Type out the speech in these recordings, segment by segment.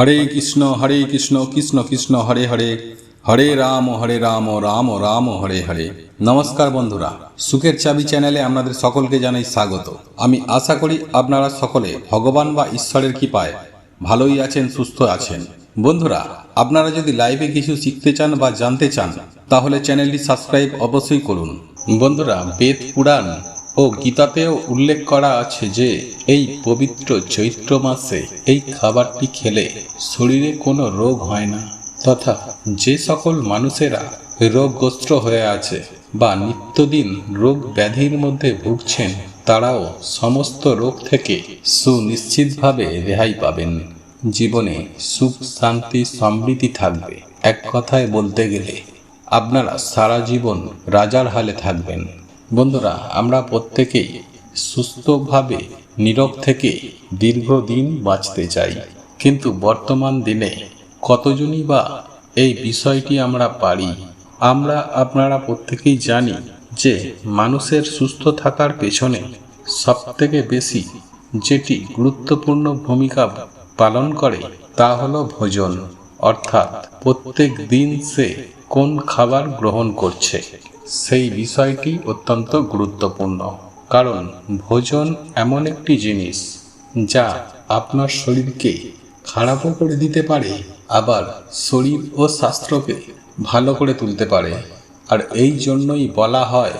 হরে কৃষ্ণ হরে কৃষ্ণ কৃষ্ণ কৃষ্ণ, হরে হরে। হরে রাম হরে রাম রাম রাম, হরে হরে। নমস্কার বন্ধুরা, সুখের চাবি চ্যানেলে আপনাদের সকলকে জানাই স্বাগত। আমি আশা করি আপনারা সকলে ভগবান বা ঈশ্বরের কৃপায় ভালোই আছেন, সুস্থ আছেন। বন্ধুরা, আপনারা যদি লাইভে কিছু শিখতে চান বা জানতে চান, তাহলে চ্যানেলটি সাবস্ক্রাইব অবশ্যই করুন। বন্ধুরা, বেদ পুরাণ ও গীতাতেও উল্লেখ করা আছে যে এই পবিত্র চৈত্র মাসে এই খাবারটি খেলে শরীরে কোনো রোগ হয় না, তথা যে সকল মানুষেরা রোগগ্রস্ত হয়ে আছে বা নিত্যদিন রোগ ব্যাধির মধ্যে ভুগছেন, তারাও সমস্ত রোগ থেকে সুনিশ্চিতভাবে রেহাই পাবেন। জীবনে সুখ, শান্তি, সমৃদ্ধি থাকবে। এক কথায় বলতে গেলে, আপনারা সারা জীবন রাজার হালে থাকবেন। বন্ধুরা, আমরা প্রত্যেকেই সুস্থভাবে নীরব থেকে দীর্ঘদিন বাঁচতে চাই। কিন্তু বর্তমান দিনে কতজনই বা এই বিষয়টি আমরা পারি? আমরা, আপনারা প্রত্যেকেই জানি যে মানুষের সুস্থ থাকার পেছনে সবথেকে বেশি যেটি গুরুত্বপূর্ণ ভূমিকা পালন করে তা হলো ভোজন। অর্থাৎ প্রত্যেক দিন সে কোন খাবার গ্রহণ করছে, সেই বিষয়টি অত্যন্ত গুরুত্বপূর্ণ। কারণ ভোজন এমন একটি জিনিস যা আপনার শরীরকে খারাপও করে দিতে পারে, আবার শরীর ও স্বাস্থ্যকে ভালো করে তুলতে পারে। আর এই জন্যই বলা হয়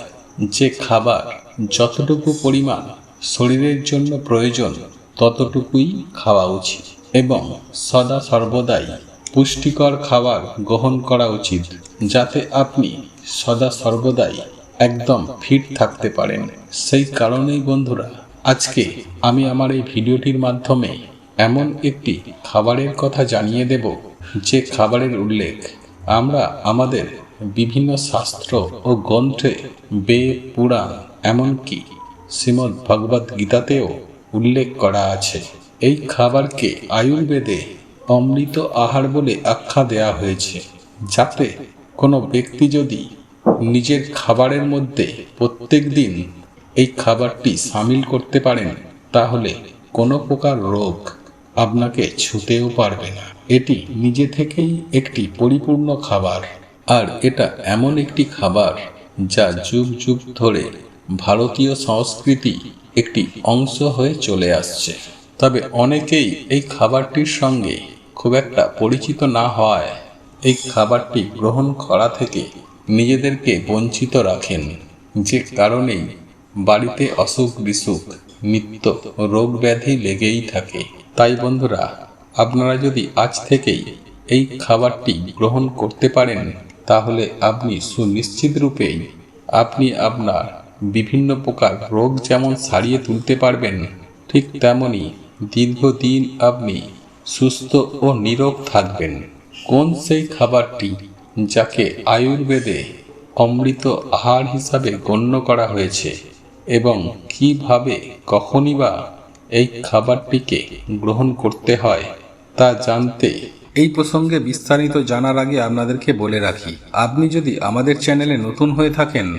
যে খাবার যতটুকু পরিমাণ শরীরের জন্য প্রয়োজন, ততটুকুই খাওয়া উচিত এবং সদা সর্বদাই পুষ্টিকর খাবার গ্রহণ করা উচিত, যাতে আপনি সদা সর্বদাই একদম ফিট থাকতে পারেন। সেই কারণেই বন্ধুরা, আজকে আমি আমার এই ভিডিওটির মাধ্যমে এমন একটি খাবারের কথা জানিয়ে দেব, যে খাবারের উল্লেখ আমরা আমাদের বিভিন্ন শাস্ত্র ও গ্রন্থে বেদ পুরাণ, এমনকি শ্রীমদ্ ভগবদ গীতাতেও উল্লেখ করা আছে। এই খাবারকে আয়ুর্বেদে অমৃত আহার বলে আখ্যা দেয়া হয়েছে, যাতে কোনো ব্যক্তি যদি নিজের খাবারের মধ্যে প্রত্যেক দিন এই খাবারটি সামিল করতে পারেন, তাহলে কোনো প্রকার রোগ আপনাকে ছুতেও পারবে না। এটি নিজে থেকেই একটি পরিপূর্ণ খাবার, আর এটা এমন একটি খাবার যা যুগ যুগ ধরে ভারতীয় সংস্কৃতি একটি অংশ হয়ে চলে আসছে। তবে অনেকেই এই খাবারটির সঙ্গে খুব একটা পরিচিত না হওয়ায় এই খাবারটি গ্রহণ করা থেকে নিজেদেরকে বঞ্চিত রাখেন, যে কারণেই বাড়িতে অসুখ বিসুখ, নিত্য রোগ ব্যাধি লেগেই থাকে। তাই বন্ধুরা, আপনারা যদি আজ থেকেই এই খাবারটি গ্রহণ করতে পারেন, তাহলে আপনি সুনিশ্চিত রূপেই আপনি আপনার বিভিন্ন প্রকার রোগ যেমন সারিয়ে তুলতে পারবেন, ঠিক তেমনি দীর্ঘদিন আপনি সুস্থ ও নিরোগ থাকবেন। কোন সেই খাবারটি যাকে আয়ুর্বেদে অমৃত আহার হিসাবে গণ্য করা হয়েছে এবং কীভাবে কখনই বা এই খাবারটিকে গ্রহণ করতে হয় তা জানতে এই প্রসঙ্গে বিস্তারিত জানার আগে আপনাদেরকে বলে রাখি, আপনি যদি আমাদের চ্যানেলে নতুন হয়ে থাকেন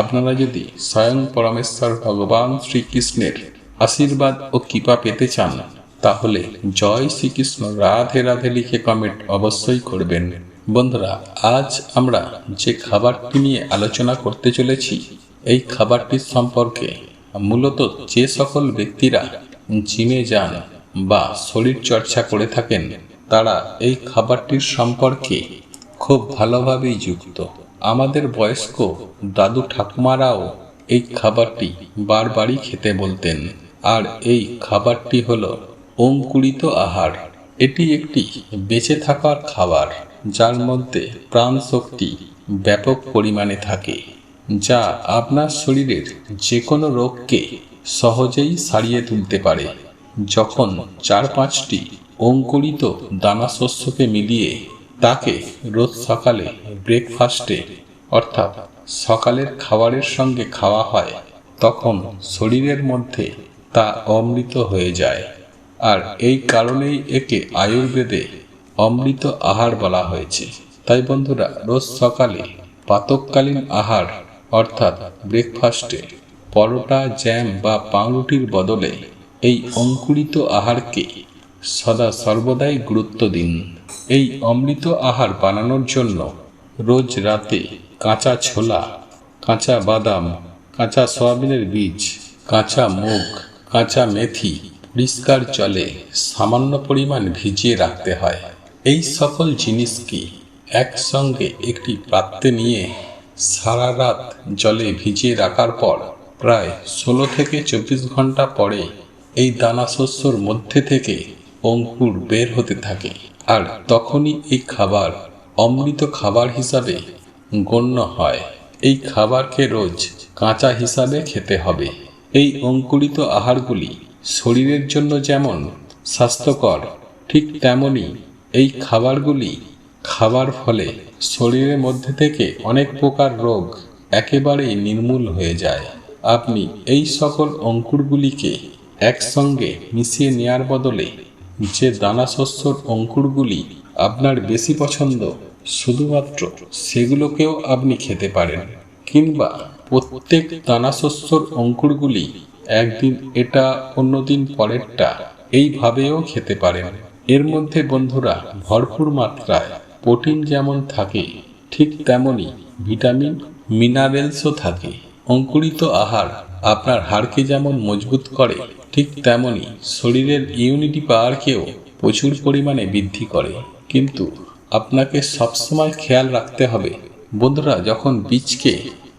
আপনারা যদি স্বয়ং পরমেশ্বর ভগবান শ্রীকৃষ্ণের আশীর্বাদ ও কৃপা পেতে চান, তাহলে জয় শ্রীকৃষ্ণ রাধে রাধে লিখে কমেন্ট অবশ্যই করবেন। বন্ধুরা, আজ আমরা যে খাবারটি নিয়ে আলোচনা করতে চলেছি, এই খাবারটির সম্পর্কে মূলত যে সকল ব্যক্তিরা জিমে যান বা শরীর চর্চা করে থাকেন, তারা এই খাবারটির সম্পর্কে খুব ভালোভাবেই যুক্ত। আমাদের বয়স্ক দাদু ঠাকুমারাও এই খাবারটি বারবারই খেতে বলতেন। আর এই খাবারটি হল অঙ্কুরিত আহার। এটি একটি বেঁচে থাকার খাবার, যার মধ্যে প্রাণ শক্তি ব্যাপক পরিমাণে থাকে, যা আপনার শরীরের যে কোনো রোগকে সহজেই সারিয়ে তুলতে পারে। যখন চার পাঁচটি অঙ্কুরিত দানা শস্যকে মিলিয়ে তাকে রোজ সকালে ব্রেকফাস্টে অর্থাৎ সকালের খাবারের সঙ্গে খাওয়া হয়, তখন শরীরের মধ্যে তা অমৃত হয়ে যায়। আর এই কারণেই একে আয়ুর্বেদে অমৃত আহার বলা হয়েছে। তাই বন্ধুরা, রোজ সকালে পাতককালীন আহার, অর্থাৎ ব্রেকফাস্টে পরোটা জ্যাম বা পাউরুটির বদলে এই অঙ্কুরিত আহারকে সদা সর্বদাই গুরুত্ব দিন। এই অমৃত আহার বানানোর জন্য রোজ রাতে কাঁচা ছোলা, কাঁচা বাদাম, কাঁচা সয়াবিনের বীজ, কাঁচা মুগ, কাঁচা মেথি পরিষ্কার জলে সামান্য পরিমাণ ভিজিয়ে রাখতে হয়। এই সকল জিনিসকে একসঙ্গে একটি পাত্রে নিয়ে সারা রাত জলে ভিজিয়ে রাখার পর প্রায় ষোলো থেকে চব্বিশ ঘণ্টা পরে এই দানা শস্যর মধ্যে থেকে অঙ্কুর বের হতে থাকে। আর তখনই এই খাবার অমৃত খাবার হিসাবে গণ্য হয়। এই খাবারকে রোজ কাঁচা হিসাবে খেতে হবে। এই অঙ্কুরিত আহারগুলি শরীরের জন্য যেমন স্বাস্থ্যকর, ঠিক তেমনি এই খাবারগুলি খাবার ফলে শরীরের মধ্যে থেকে অনেক প্রকার রোগ একেবারেই নির্মূল হয়ে যায়। আপনি এই সকল অঙ্কুরগুলিকে একসঙ্গে মিশিয়ে নেয়ার বদলে যে দানা শস্যর অঙ্কুরগুলি আপনার বেশি পছন্দ, শুধুমাত্র সেগুলোকেও আপনি খেতে পারেন। কিংবা প্রত্যেক দানা শস্যর অঙ্কুরগুলি একদিন এটা, অন্যদিন পরেরটা এইভাবেও খেতে পারেন। এর মধ্যে বন্ধুরা, ভরপুর মাত্রায় প্রোটিন যেমন থাকে, ঠিক তেমনই ভিটামিন, মিনারেলসও থাকে। অঙ্কুরিত আহার আপনার হাড়কে যেমন মজবুত করে, ঠিক তেমনি শরীরের ইউনিটি পাওয়ারকেও প্রচুর পরিমাণে বৃদ্ধি করে। কিন্তু আপনাকে সবসময় খেয়াল রাখতে হবে। বন্ধুরা, যখন বীজকে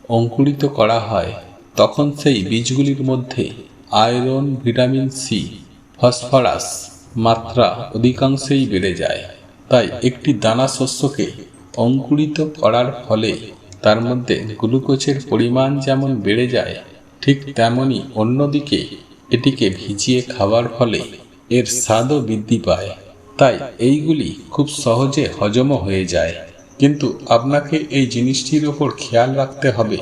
অঙ্কুরিত করা হয়, তখন সেই বীজগুলির মধ্যে আয়রন, ভিটামিন সি ফসফরাস মাত্রা অধিকাংশেই বেড়ে যায়। তাই একটি দানা শস্যকে অঙ্কুরিত করার ফলে তার মধ্যে গ্লুকোজের পরিমাণ যেমন বেড়ে যায় ঠিক তেমনি অন্যদিকে এটিকে ভিজিয়ে খাওয়ার ফলে এর স্বাদও বৃদ্ধি পায়। তাই এইগুলি খুব সহজে হজমও হয়ে যায়। কিন্তু আপনাকে এই জিনিসটির ওপর খেয়াল রাখতে হবে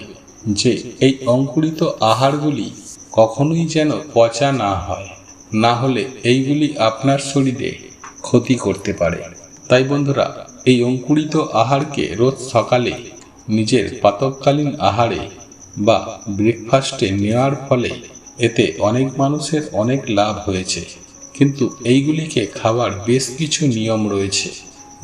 যে এই অঙ্কুরিত আহারগুলি কখনোই যেন পচা না হয়। না হলে এইগুলি আপনার শরীরে ক্ষতি করতে পারে। তাই বন্ধুরা, এই অঙ্কুরিত আহারকে রোজ সকালে নিজের পাতককালীন আহারে বা ব্রেকফাস্টে নেওয়ার ফলে এতে অনেক মানুষের অনেক লাভ হয়েছে। কিন্তু এইগুলিকে খাবার বেশ কিছু নিয়ম রয়েছে।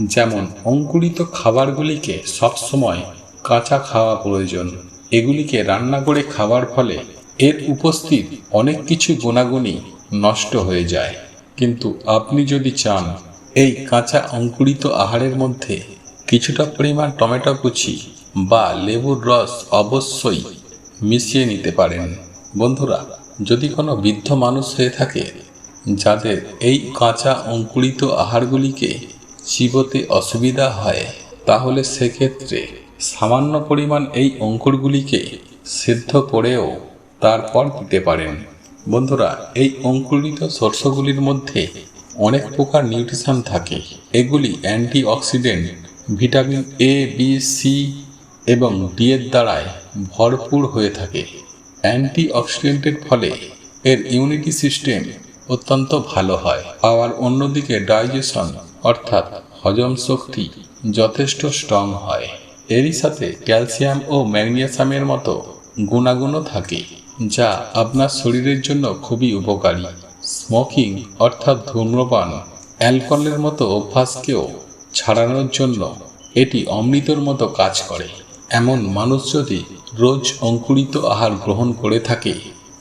যেমন অঙ্কুরিত খাবারগুলিকে সবসময় কাঁচা খাওয়া প্রয়োজন। এগুলিকে রান্না করে খাওয়ার ফলে এর উপস্থিত অনেক কিছু গুণাগুণই নষ্ট হয়ে যায়। কিন্তু আপনি যদি চান এই কাঁচা অঙ্কুরিত আহারের মধ্যে কিছুটা পরিমাণ টমেটো কুচি বা লেবুর রস অবশ্যই মিশিয়ে নিতে পারেন। বন্ধুরা, যদি কোনো বৃদ্ধ মানুষ হয়ে থাকে, যাদের এই কাঁচা অঙ্কুরিত আহারগুলিকে চিবোতে অসুবিধা হয়, তাহলে সেক্ষেত্রে সামান্য পরিমাণ এই অঙ্কুরগুলিকে সিদ্ধ করেও তারপর দিতে পারেন। বন্ধুরা, এই অঙ্কুরিত শস্যগুলির মধ্যে অনেক প্রকার নিউট্রিশন থাকে। এগুলি antioxidant vitamin A B C এবং ডি এর দ্বারায় ভরপুর হয়ে থাকে। অ্যান্টি অক্সিডেন্টের ফলে এর ইমিউনিটি সিস্টেম অত্যন্ত ভালো হয়। আবার অন্যদিকে ডাইজেশন, অর্থাৎ হজম শক্তি, যথেষ্ট স্ট্রং হয়। এরই সাথে ক্যালসিয়াম ও ম্যাগনেসিয়ামের মতো গুণাগুণও থাকে, যা আপনার শরীরের জন্য খুবই উপকারী। স্মোকিং, অর্থাৎ ধূম্রপান, অ্যালকোহলের মতো অভ্যাসকেও ছাড়ানোর জন্য এটি অমৃতর মতো কাজ করে। এমন মানুষ যদি রোজ অঙ্কুরিত আহার গ্রহণ করে থাকে,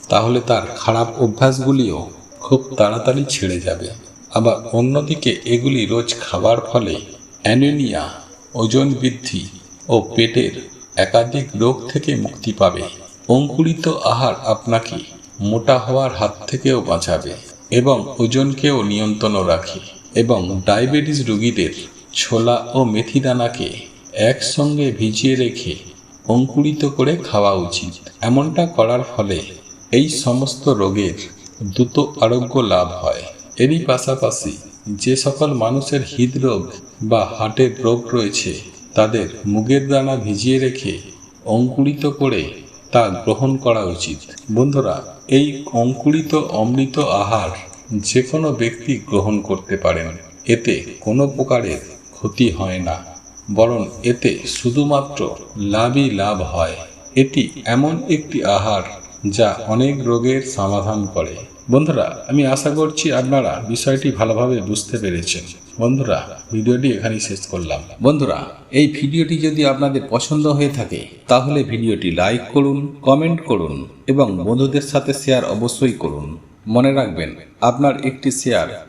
তাহলে তার খারাপ অভ্যাসগুলিও খুব তাড়াতাড়ি ছেড়ে যাবে। আবার অন্যদিকে এগুলি রোজ খাবার ফলে অ্যানিমিয়া ওজন বৃদ্ধি ও পেটের একাধিক রোগ থেকে মুক্তি পাবে। অঙ্কুরিত আহার আপনাকে মোটা হওয়ার হাত থেকেও বাঁচাবে এবং ওজনকেও নিয়ন্ত্রণ রাখে এবং ডায়াবেটিস রোগীদের ছোলা ও মেথি দানাকে একসঙ্গে ভিজিয়ে রেখে অঙ্কুরিত করে খাওয়া উচিত। এমনটা করার ফলে এই সমস্ত রোগের দ্রুত আরোগ্য লাভ হয়। এরই পাশাপাশি যে সকল মানুষের হৃদরোগ বা হার্টের রোগ রয়েছে, তাদের মুগের দানা ভিজিয়ে রেখে অঙ্কুরিত করে তা গ্রহণ করা উচিত। বন্ধুরা, এই অঙ্কুরিত অমৃত আহার যে কোনো ব্যক্তি গ্রহণ করতে পারেন। এতে কোনো প্রকারের ক্ষতি হয় না। বরং এতে শুধুমাত্র লাভই লাভ হয়। এটি এমন একটি আহার যা অনেক রোগের সমাধান করে। বন্ধুরা, আমি আশা করছি আপনারা বিষয়টি ভালোভাবে বুঝতে পেরেছেন। বন্ধুরা, ভিডিওটি এখানেই শেষ করলাম। বন্ধুরা, এই ভিডিওটি যদি আপনাদের পছন্দ হয়ে থাকে, তাহলে ভিডিওটি লাইক করুন, কমেন্ট করুন এবং বন্ধুদের সাথে শেয়ার অবশ্যই করুন। মনে রাখবেন, আপনার একটি শেয়ার